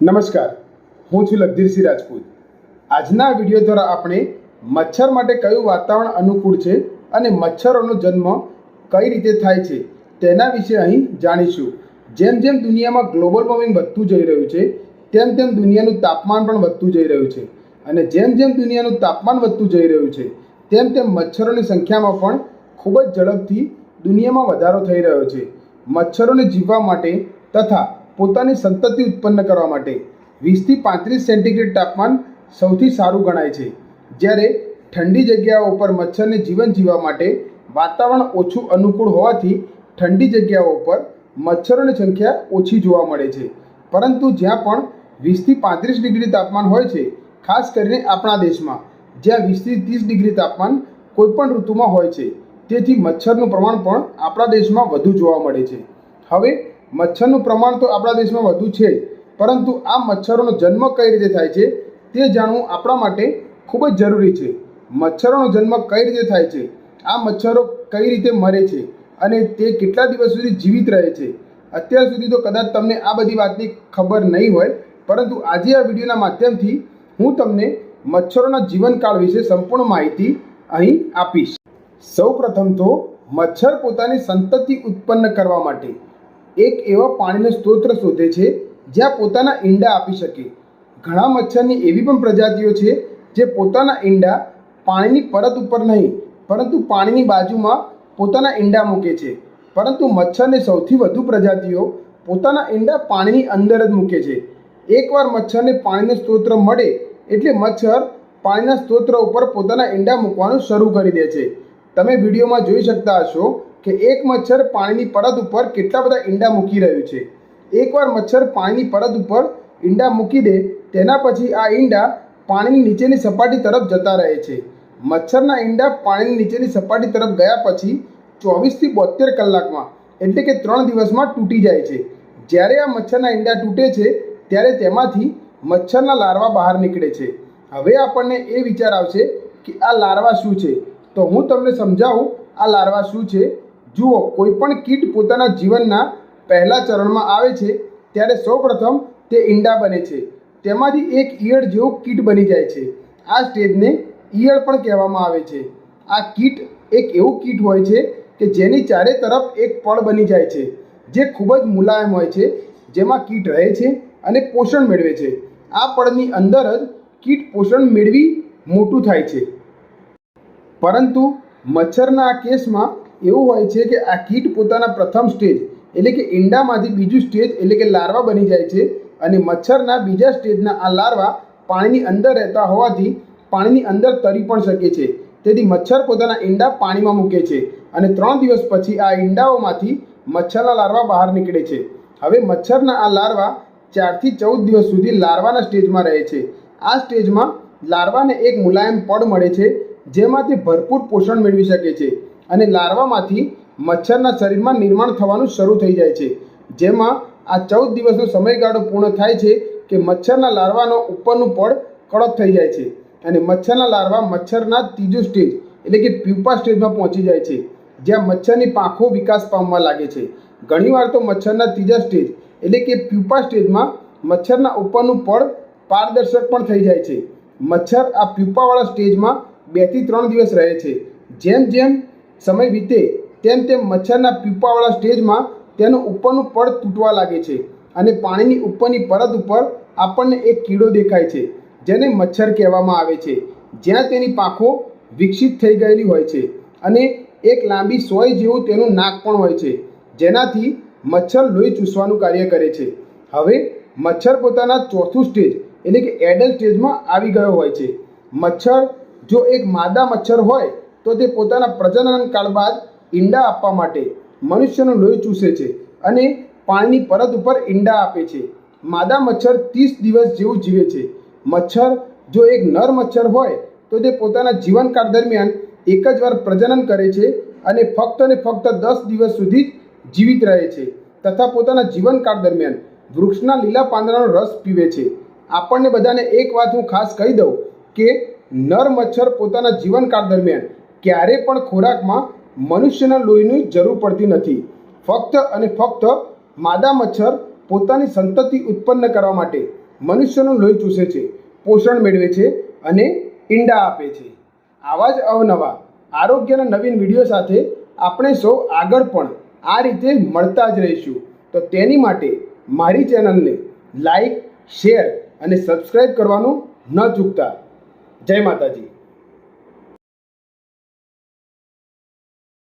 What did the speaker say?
નમસ્કાર. હું છું લગધીરસિંહ રાજપૂત. આજના વીડિયો દ્વારા આપણે મચ્છર માટે કયું વાતાવરણ અનુકૂળ છે અને મચ્છરોનો જન્મ કઈ રીતે થાય છે તેના વિશે અહીં જાણીશું. જેમ જેમ દુનિયામાં ગ્લોબલ વોર્મિંગ વધતું જઈ રહ્યું છે, તેમ તેમ દુનિયાનું તાપમાન પણ વધતું જઈ રહ્યું છે. અને જેમ જેમ દુનિયાનું તાપમાન વધતું જઈ રહ્યું છે, તેમ તેમ મચ્છરોની સંખ્યામાં પણ ખૂબ જ ઝડપથી દુનિયામાં વધારો થઈ રહ્યો છે. મચ્છરોને જીવવા માટે તથા પોતાની સંતતિ ઉત્પન્ન કરવા માટે. વીસથી પાંત્રીસ સેન્ટીગ્રેડ તાપમાન સૌથી સારું ગણાય છે. જ્યારે ઠંડી જગ્યાઓ ઉપર મચ્છરને જીવન જીવવા માટે વાતાવરણ ઓછું અનુકૂળ હોવાથી ઠંડી જગ્યાઓ ઉપર મચ્છરોની સંખ્યા ઓછી જોવા મળે છે. પરંતુ જ્યાં પણ વીસથી પાંત્રીસ ડિગ્રી તાપમાન હોય છે, ખાસ કરીને આપણા દેશમાં, જ્યાં વીસથી ત્રીસ ડિગ્રી તાપમાન કોઈપણ ઋતુમાં હોય છે, તેથી મચ્છરનું પ્રમાણ પણ આપણા દેશમાં વધુ જોવા મળે છે. હવે મચ્છરનું પ્રમાણ તો આપણા દેશમાં વધુ છે પરંતુ આ મચ્છરોનો જન્મ કઈ રીતે થાય છે તે જાણવું આપણા માટે ખૂબ જ જરૂરી છે. મચ્છરોનો જન્મ કઈ રીતે થાય છે? આ મચ્છરો કઈ રીતે મરે છે? અને તે કેટલા દિવસ સુધી જીવિત રહે છે? અત્યાર સુધી તો કદાચ તમને આ બધી વાતની ખબર નહીં હોય, પરંતુ આજે આ વિડીયોના માધ્યમથી હું તમને મચ્છરોના જીવનકાળ વિશે સંપૂર્ણ માહિતી અહીં આપીશ. સૌ પ્રથમ તો મચ્છર પોતાની સંતતિ ઉત્પન્ન કરવા માટે એક એવા પાણીનો સ્ત્રોત શોધે છે, જ્યાં પોતાના ઈંડા આપી શકે. ઘણા મચ્છરની એવી પણ પ્રજાતિઓ છે, જે પોતાના ઈંડા પાણીની પરત ઉપર નહીં, પરંતુ પાણીની બાજુમાં પોતાના ઈંડા મૂકે છે. પરંતુ મચ્છરની સૌથી વધુ પ્રજાતિઓ પોતાના ઈંડા પાણીની અંદર જ મૂકે છે. એકવાર મચ્છરને પાણીનો સ્ત્રોત મળે, એટલે મચ્છર પાણીના સ્ત્રોત ઉપર પોતાના ઈંડા મૂકવાનું શરૂ કરી દે છે. તમે વિડીયોમાં જોઈ શકતા હશો કે એક મચ્છર પાણીની પરત ઉપર કેટલા બધા ઈંડા મૂકી રહ્યું છે? એકવાર મચ્છર પાણીની પરત ઉપર ઈંડા મૂકી દે, તેના પછી આ ઈંડા પાણીની નીચેની સપાટી તરફ જતા રહે છે. મચ્છરના ઈંડા પાણીની નીચેની સપાટી તરફ ગયા પછી ચોવીસથી બોતેર કલાકમાં, એટલે કે ત્રણ દિવસમાં તૂટી જાય છે. જ્યારે આ મચ્છરના ઈંડા તૂટે છે, ત્યારે તેમાંથી મચ્છરના લાર્વા બહાર નીકળે છે. હવે આપણને એ વિચાર આવશે કે આ લાર્વા શું છે? તો હું તમને સમજાવું આ લાર્વા શું છે? જુઓ, કોઈપણ કીટ પોતાના જીવનના પહેલા ચરણમાં આવે છે, ત્યારે સૌપ્રથમ તે ઈંડા બને છે. તેમાંથી એક ઈયળ જેવું કીટ બની જાય છે. આ સ્ટેજને ઈયળ પણ કહેવામાં આવે છે. આ કીટ એક એવું કીટ હોય છે કે જેની ચારે તરફ એક પળ બની જાય છે, જે ખૂબ જ મુલાયમ હોય છે, જેમાં કીટ રહે છે અને પોષણ મેળવે છે. આ પળની અંદર જ કીટ પોષણ મેળવી મોટું થાય છે. પરંતુ મચ્છરના આ કેસમાં એવું હોય છે કે આ કીટ પોતાના પ્રથમ સ્ટેજ, એટલે કે ઈંડામાંથી બીજું સ્ટેજ, એટલે કે લાર્વા બની જાય છે અને મચ્છરના બીજા સ્ટેજના આ લાર્વા પાણીની અંદર રહેતા હોવાથી પાણીની અંદર તરી પણ શકે છે. તેથી મચ્છર પોતાના ઈંડા પાણીમાં મૂકે છે અને ત્રણ દિવસ પછી આ ઈંડાઓમાંથી મચ્છરના લાર્વા બહાર નીકળે છે. હવે મચ્છરના આ લાર્વા ચારથી ચૌદ દિવસ સુધી લાર્વાના સ્ટેજમાં રહે છે. આ સ્ટેજમાં લાર્વાને એક મુલાયમ પડ મળે છે જેમાંથી ભરપૂર પોષણ મેળવી શકે છે. અને લાર્વામાંથી મચ્છરના શરીરમાં નિર્માણ થવાનું શરૂ થઈ જાય છે. જેમાં આ ચૌદ દિવસનો સમયગાળો પૂર્ણ થાય છે કે મચ્છરના લાર્વાનો ઉપરનું પડ કડક થઈ જાય છે અને મચ્છરના લાર્વા મચ્છરના ત્રીજું સ્ટેજ એટલે કે પ્યુપા સ્ટેજમાં પહોંચી જાય છે, જ્યાં મચ્છરની પાંખો વિકાસ પામવા લાગે છે. ઘણીવાર તો મચ્છરના ત્રીજા સ્ટેજ એટલે કે પ્યુપા સ્ટેજમાં મચ્છરના ઉપરનું પડ પારદર્શક પણ થઈ જાય છે. મચ્છર આ પ્યુપાવાળા સ્ટેજમાં બેથી ત્રણ દિવસ રહે છે. જેમ જેમ સમય વીતે તેમ તેમ મચ્છરના પીપાવાળા સ્ટેજમાં તેનું ઉપરનું પડ તૂટવા લાગે છે અને પાણીની ઉપરની પરત ઉપર આપણને એક કીડો દેખાય છે, જેને મચ્છર કહેવામાં આવે છે. જ્યાં તેની પાંખો વિકસિત થઈ ગયેલી હોય છે અને એક લાંબી સોય જેવું તેનું નાક પણ હોય છે, જેનાથી મચ્છર લોહી ચૂસવાનું કાર્ય કરે છે. હવે મચ્છર પોતાના ચોથું સ્ટેજ, એટલે કે એડલ્ટ સ્ટેજમાં આવી ગયો હોય છે. મચ્છર જો એક માદા મચ્છર હોય તો તે પોતાના પ્રજનન કાળ બાદ ઈંડા આપવા માટે મનુષ્યનું લોહી ચૂસે છે અને પાણીની પરત ઉપર ઈંડા આપે છે. માદા મચ્છર ત્રીસ દિવસ જેવું જીવે છે. મચ્છર જો એક નર મચ્છર હોય તો તે પોતાના જીવનકાળ દરમિયાન એક જ વાર પ્રજનન કરે છે અને ફક્ત ને ફક્ત દસ દિવસ સુધી જ જીવિત રહે છે તથા પોતાના જીવનકાળ દરમિયાન વૃક્ષના લીલા પાંદડાનો રસ પીવે છે. આપણને બધાને એક વાત હું ખાસ કહી દઉં કે નર મચ્છર પોતાના જીવનકાળ દરમિયાન ક્યારે પણ ખોરાકમાં મનુષ્યના લોહીની જરૂર પડતી નથી. ફક્ત અને ફક્ત માદા મચ્છર પોતાની સંતતિ ઉત્પન્ન કરવા માટે મનુષ્યનું લોહી ચૂસે છે, પોષણ મેળવે છે અને ઈંડા આપે છે. આવા જ અવનવા, આરોગ્યના નવીન વીડિયો સાથે આપણે સૌ આગળ પણ આ રીતે મળતા જ રહીશું. તો તેની માટે મારી ચેનલને લાઈક, શેર અને સબસ્ક્રાઈબ કરવાનું ન ચૂકતા. જય માતાજી.